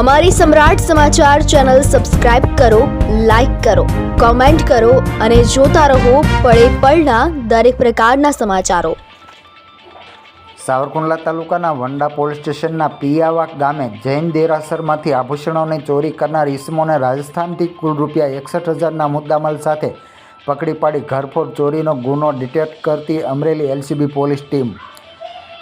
અમારી સમ્રાટ સમાચાર channel subscribe કરો, લાઇક કરો, કોમેન્ટ કરો અને જોતા રહો પળે પળના દરેક પ્રકારના સમાચારો. સાવરકુંડલા તાલુકાના વંડા પોલીસ સ્ટેશનના પિયાવાક ગામે જૈન દેરાસરમાંથી આભૂષણોની ચોરી કરનાર ઈસમોને રાજસ્થાનથી કુલ રૂપિયા એકસઠ હજારના મુદ્દામાલ સાથે પકડી પાડી ઘરફોડ ચોરીનો ગુનો ડિટેક્ટ કરતી અમરેલી એલસીબી પોલીસ ટીમ.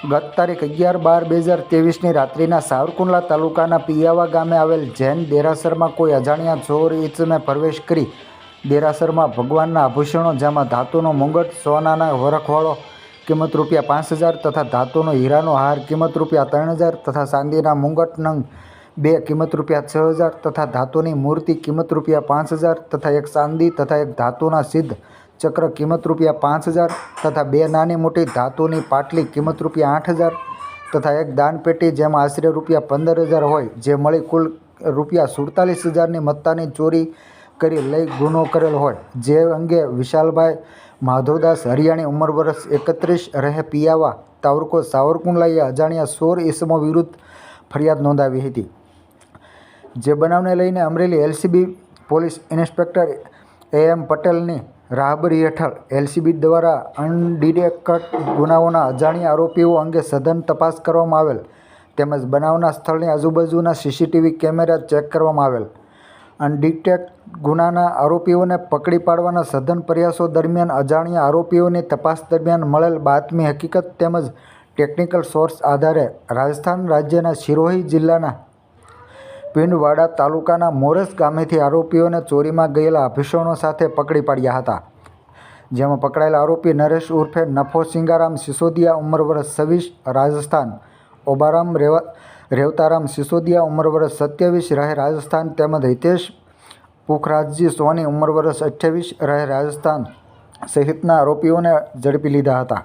ગત તારીખ અગિયાર બાર બે હજાર ત્રેવીસની રાત્રિના સાવરકુંડલા તાલુકાના પિયાવા ગામે આવેલ જૈન દેરાસરમાં કોઈ અજાણ્યા ચોર ઈસમે પ્રવેશ કરી દેરાસરમાં ભગવાનના આભૂષણો જેમાં ધાતુનો મુંગટ, સોનાના વરખવાળો કિંમત રૂપિયા પાંચ હજાર તથા ધાતુનો હીરાનો હાર કિંમત રૂપિયા ત્રણ હજાર તથા ચાંદીના મુંગટ નંગ બે કિંમત રૂપિયા છ હજાર તથા ધાતુની મૂર્તિ કિંમત રૂપિયા પાંચ હજાર તથા એક ચાંદી તથા એક ધાતુના સિદ્ધ ચક્ર કિંમત રૂપિયા પાંચ હજાર તથા બે નાની મોટી ધાતુની પાટલી કિંમત રૂપિયા આઠ હજાર તથા એક દાનપેટી જેમાં આશરે રૂપિયા પંદર હજાર હોય, જે મળી કુલ રૂપિયા સુડતાલીસ હજારની મત્તાની ચોરી કરી લઈ ગુનો કરેલ હોય. જે અંગે વિશાલભાઈ માધવદાસ હરિયાણી ઉંમર વર્ષ એકત્રીસ, રહે પિયાવા તાવરકો સાવરકુંડલાએ અજાણ્યા સોર ઈસમો વિરુદ્ધ ફરિયાદ નોંધાવી હતી. જે બનાવને લઈને Amreli LCB police inspector M પટેલની રાહબરી હેઠળ એલસીબી દ્વારા અનડિટેક્ટ ગુનાઓના અજાણ્યા આરોપીઓ અંગે સઘન તપાસ કરવામાં આવેલ તેમજ બનાવના સ્થળની આજુબાજુના સીસીટીવી કેમેરા ચેક કરવામાં આવેલ. અનડિટેક્ટ ગુનાના આરોપીઓને પકડી પાડવાના સઘન પ્રયાસો દરમિયાન અજાણ્યા આરોપીઓની તપાસ દરમિયાન મળેલ બાતમી હકીકત તેમજ ટેકનિકલ સોર્સ આધારે રાજસ્થાન રાજ્યના સિરોહી જિલ્લાના પિંડવાડા તાલુકાના મોરસ ગામેથી આરોપીઓને ચોરીમાં ગયેલા અભિષણો સાથે પકડી પાડ્યા હતા. જેમાં પકડાયેલા આરોપી નરેશ ઉર્ફે નફો સિંગારામ સિસોદિયા ઉંમર વર્ષ છવ્વીસ, રાજસ્થાન. ઓબારામ રેવા, રેવતારામ સિસોદિયા ઉંમર વર્ષ સત્યાવીસ, રહે રાજસ્થાન તેમજ હિતેશ પુખરાજજી સોની ઉંમર વર્ષ અઠ્યાવીસ, રહે રાજસ્થાન સહિતના આરોપીઓને ઝડપી લીધા હતા.